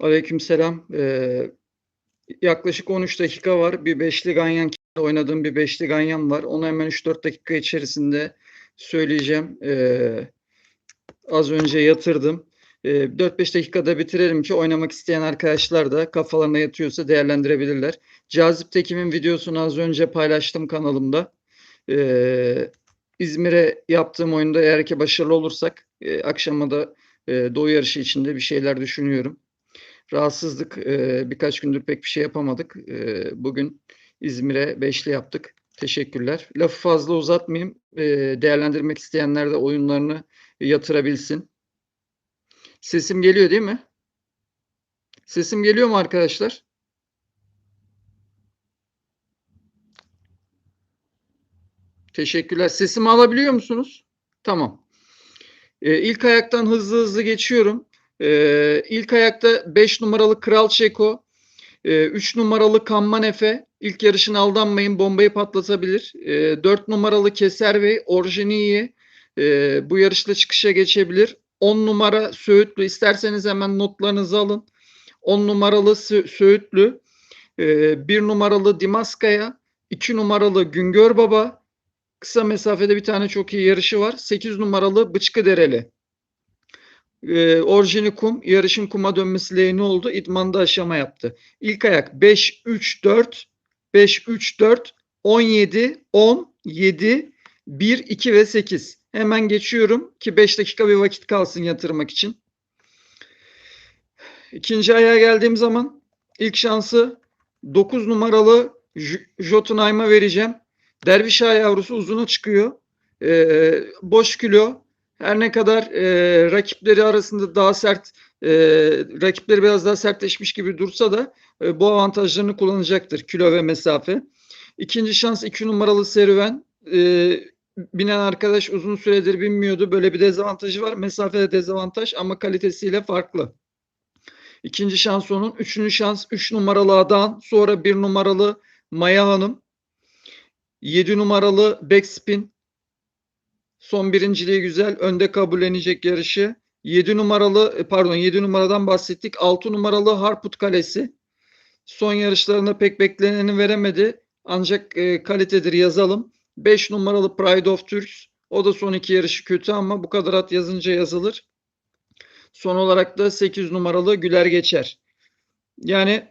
Aleykümselam. Ee, yaklaşık 13 dakika var. Bir beşli ganyan oynadığım bir beşli ganyan var. Onu hemen 3-4 dakika içerisinde söyleyeceğim. Ee, az önce yatırdım. Ee, 4-5 dakikada bitirelim ki oynamak isteyen arkadaşlar da kafalarına yatıyorsa değerlendirebilirler. Cazip Tekim'in videosunu az önce paylaştım kanalımda. Ee, İzmir'e yaptığım oyunda eğer ki başarılı olursak e, akşama da e, doğu yarışı içinde bir şeyler düşünüyorum. Rahatsızlık e, birkaç gündür pek bir şey yapamadık. E, bugün İzmir'e beşli yaptık. Teşekkürler. Lafı fazla uzatmayayım. E, değerlendirmek isteyenler de oyunlarını yatırabilsin. Sesim geliyor değil mi? Sesim geliyor mu arkadaşlar? Teşekkürler. Sesimi alabiliyor musunuz? Tamam. Ee, ilk ayaktan hızlı hızlı geçiyorum. Ee, ilk ayakta 5 numaralı Kral Çeko, 3 numaralı Kamman Efe. İlk yarışını aldanmayın bombayı patlatabilir. 4 numaralı Keser Bey, Orjiniyi bu yarışta çıkışa geçebilir. 10 numara Söğütlü. İsterseniz hemen notlarınızı alın. 10 numaralı Sö- Söğütlü. 1 numaralı Dimaskaya. 2 numaralı Güngör Baba. Kısa mesafede bir tane çok iyi yarışı var. 8 numaralı Bıçkı Dereli. Ee, orijini kum. Yarışın kuma dönmesi lehine oldu. İdmanda aşama yaptı. İlk ayak 5 3 4 5 3 4 17 10 7 1 2 ve 8. Hemen geçiyorum ki 5 dakika bir vakit kalsın yatırmak için. İkinci ayağa geldiğim zaman ilk şansı 9 numaralı Jotunheim'a vereceğim. Derviş ağa yavrusu uzuna çıkıyor. Ee, boş kilo. Her ne kadar e, rakipleri arasında daha sert, e, rakipleri biraz daha sertleşmiş gibi dursa da e, bu avantajlarını kullanacaktır kilo ve mesafe. İkinci şans 2 numaralı serüven. E, binen arkadaş uzun süredir binmiyordu. Böyle bir dezavantajı var. Mesafede dezavantaj ama kalitesiyle farklı. İkinci şans onun. Üçüncü şans 3 üç numaralı Adan. Sonra 1 numaralı Maya Hanım. 7 numaralı Backspin. Son birinciliği güzel. Önde kabullenecek yarışı. 7 numaralı e, pardon 7 numaradan bahsettik. 6 numaralı Harput Kalesi. Son yarışlarında pek bekleneni veremedi. Ancak e, kalitedir yazalım. 5 numaralı Pride of Turks. O da son iki yarışı kötü ama bu kadar at yazınca yazılır. Son olarak da 8 numaralı Güler Geçer. Yani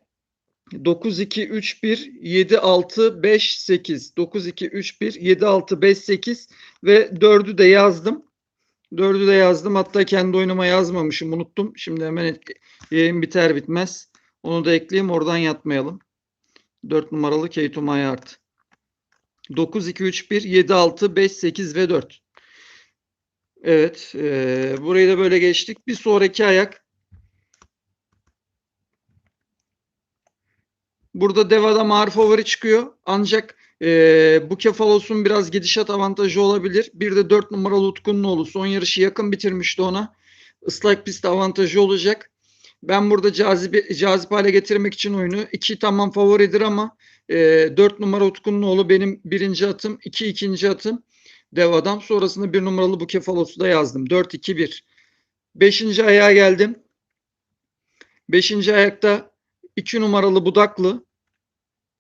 9 2 3 1 7 6 5 8 9 2 3 1 7 6 5 8 ve 4'ü de yazdım. 4'ü de yazdım. Hatta kendi oyunuma yazmamışım. Unuttum. Şimdi hemen yayın biter bitmez. Onu da ekleyeyim. Oradan yatmayalım. 4 numaralı Kate Mayart. 9 2 3 1 7 6 5 8 ve 4. Evet, eee, burayı da böyle geçtik. Bir sonraki ayak Burada Deva'da ağır favori çıkıyor. Ancak eee bu Kefalos'un biraz gidişat avantajı olabilir. Bir de 4 numaralı Utkunoğlu son yarışı yakın bitirmişti ona. Islak pist avantajı olacak. Ben burada cazip, cazip hale getirmek için oyunu 2 tamam favoridir ama eee 4 numara Utkunoğlu benim birinci atım. 2 ikinci atım. Deva'dan. Sonrasında 1 numaralı bu Kefalos'u da yazdım. 4-2-1. Beşinci ayağa geldim. Beşinci ayakta 2 numaralı Budaklı.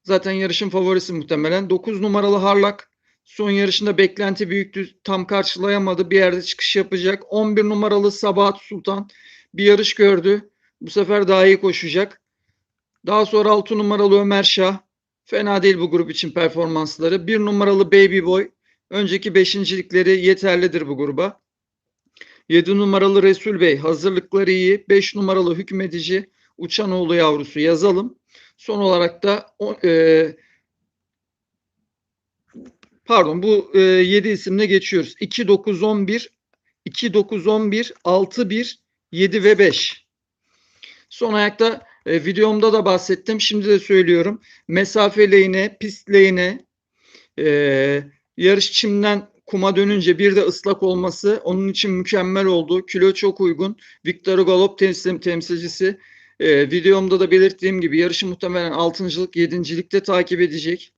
Zaten yarışın favorisi muhtemelen. 9 numaralı Harlak. Son yarışında beklenti büyüktü. Tam karşılayamadı. Bir yerde çıkış yapacak. 11 numaralı Sabahat Sultan. Bir yarış gördü. Bu sefer daha iyi koşacak. Daha sonra 6 numaralı Ömer Şah. Fena değil bu grup için performansları. 1 numaralı Baby Boy. Önceki beşincilikleri yeterlidir bu gruba. 7 numaralı Resul Bey. Hazırlıkları iyi. 5 numaralı Hükmedici. Uçanoğlu yavrusu yazalım. Son olarak da e, pardon bu e, 7 isimle geçiyoruz. 2 9 11 2 9 11 6 1 7 ve 5. Son ayakta e, videomda da bahsettim. Şimdi de söylüyorum. Mesafe lehine, pist lehine, e, yarış çimden kuma dönünce bir de ıslak olması onun için mükemmel oldu. Kilo çok uygun. Victor Galop temsil, temsilcisi. E, videomda da belirttiğim gibi yarışı muhtemelen 6.lık 7.likte takip edecek.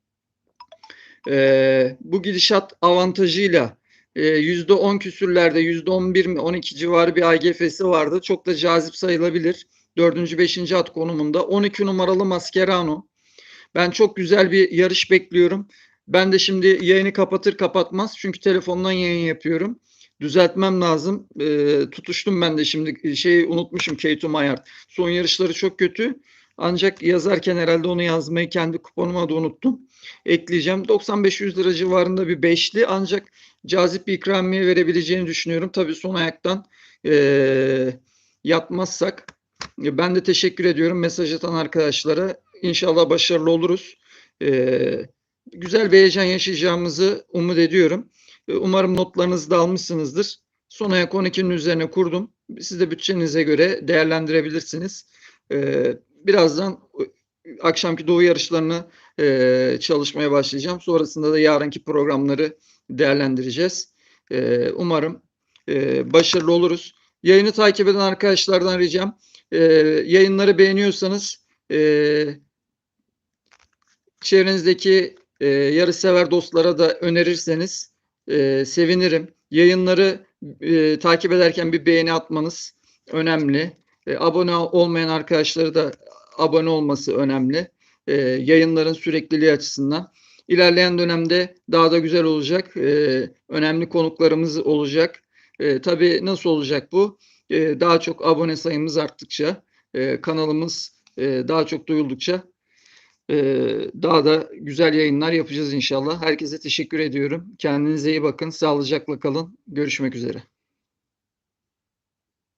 E, bu gidişat avantajıyla e, %10 küsürlerde %11 mi 12 civarı bir AGF'si vardı. Çok da cazip sayılabilir. 4. 5. at konumunda. 12 numaralı Mascherano. Ben çok güzel bir yarış bekliyorum. Ben de şimdi yayını kapatır kapatmaz çünkü telefondan yayın yapıyorum. Düzeltmem lazım. Ee, tutuştum ben de şimdi şeyi unutmuşum Keito Mayart. Son yarışları çok kötü. Ancak yazarken herhalde onu yazmayı kendi kuponuma da unuttum. Ekleyeceğim. 95-100 lira civarında bir beşli ancak cazip bir ikramiye verebileceğini düşünüyorum. Tabii son ayaktan eee yapmazsak. E, Ben de teşekkür ediyorum mesaj atan arkadaşlara. İnşallah başarılı oluruz. Eee, güzel bir heyecan yaşayacağımızı umut ediyorum. E, Umarım notlarınızı da almışsınızdır. Son ayak 12'nin üzerine kurdum. Siz de bütçenize göre değerlendirebilirsiniz. Eee, birazdan e, akşamki doğu yarışlarını eee, çalışmaya başlayacağım. Sonrasında da yarınki programları değerlendireceğiz. Eee, umarım eee, başarılı oluruz. Yayını takip eden arkadaşlardan ricam yayınları beğeniyorsanız çevrenizdeki yarışsever dostlara da önerirseniz eee, sevinirim. Yayınları eee, takip ederken bir beğeni atmanız önemli. E, abone olmayan arkadaşları da abone olması önemli. E, yayınların sürekliliği açısından. İlerleyen dönemde daha da güzel olacak. E, önemli konuklarımız olacak. E, tabii nasıl olacak bu? E, daha çok abone sayımız arttıkça, e, kanalımız e, daha çok duyuldukça e, daha da güzel yayınlar yapacağız inşallah. Herkese teşekkür ediyorum. Kendinize iyi bakın. Sağlıcakla kalın. Görüşmek üzere.